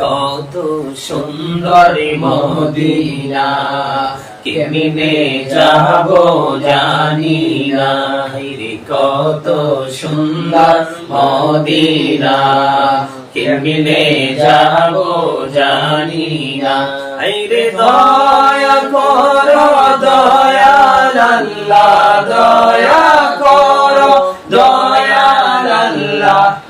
কত সুন্দর মদিনা কেমনে যাব জানি না কত সুন্দর মদিনা কেমনে যাব জানি না রে দয়া করো, দয়াল আল্লাহ, দয়া করো, দয়াল আল্লাহ।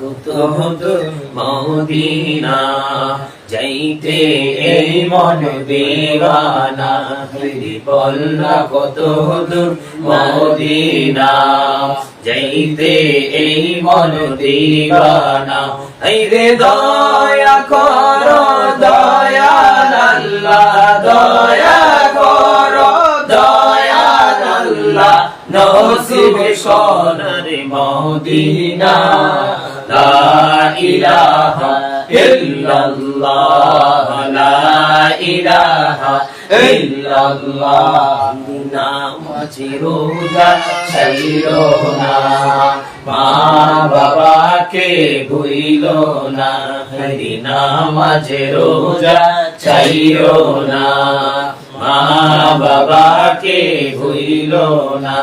বলনা কত দূর মদিনা, যাইতে এই মন দেওয়ানা হরি বলনা কত দূর মদিনা, যাইতে এই মন দেওয়ানা এই রে দয়া করো, দয়াল আল্লাহ, দয়া করো, দয়াল আল্লাহ। নসিবে সোনার মদিনা। লা ইলাহা ইল্লাল্লাহ, লা ইলাহা নামাজি রোজা ছাইরো না, মা বাবাকে ভুইল না হরি নামাজে রোজা ছাইরো না। মা বাবাকে ভুইল না।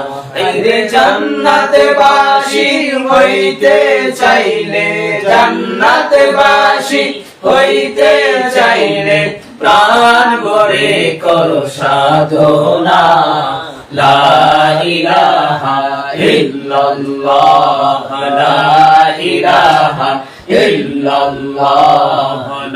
রে জান্নাতে বাসি হইতে চাইলে, জান্নাতে বাসি হইতে চাইলে প্রাণ ভরে করো সাধনা। লা ইলাহা ইল্লাল্লাহ, লা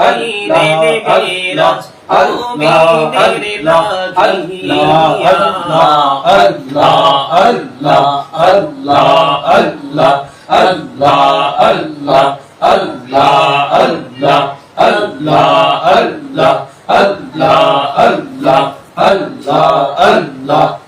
الميل بيرج Allah Allah Allah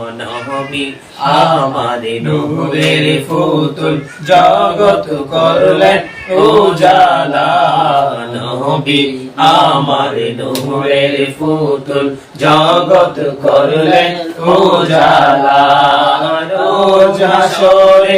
নবী আমার নূরের ফুতুল করলেন উজালা নবী। আমার নূরের ফুতুল, জগৎ করলেন উজালা। রোজ হাসরে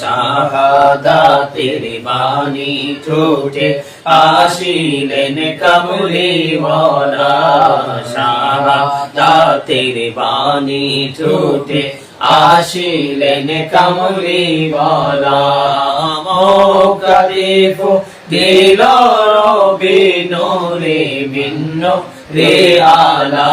শাহাদাতের বাণী ঠোঁটে আসিলেন কমলি মনা শাহাদাতের বাণী ঠোঁটে আসিলেন কমলি মনা মোকারিফ দিল রবি নোরে ভিন্ন রে আলা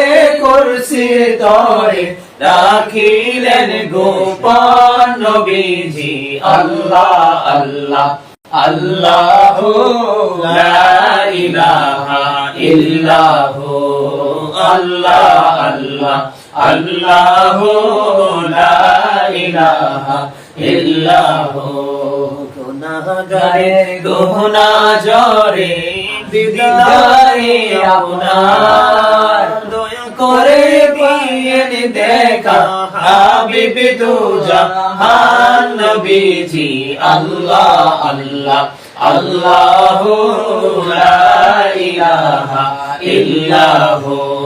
তরে রাখিলেন গোপন নবীজি, আল্লাহ আল্লাহ আল্লাহ ইলাহা ইল্লাহু, আল্লাহ আল্লাহ আল্লাহ ইলাহা ইল্লাহু। গুনাহগারে গহনা জরে দিদারে আপনার। দয়া করে দেখা হাবিবি তু জাহান নবীজি আল্লাহ আল্লাহ আল্লাহু লা ইলাহা ইল্লাহু।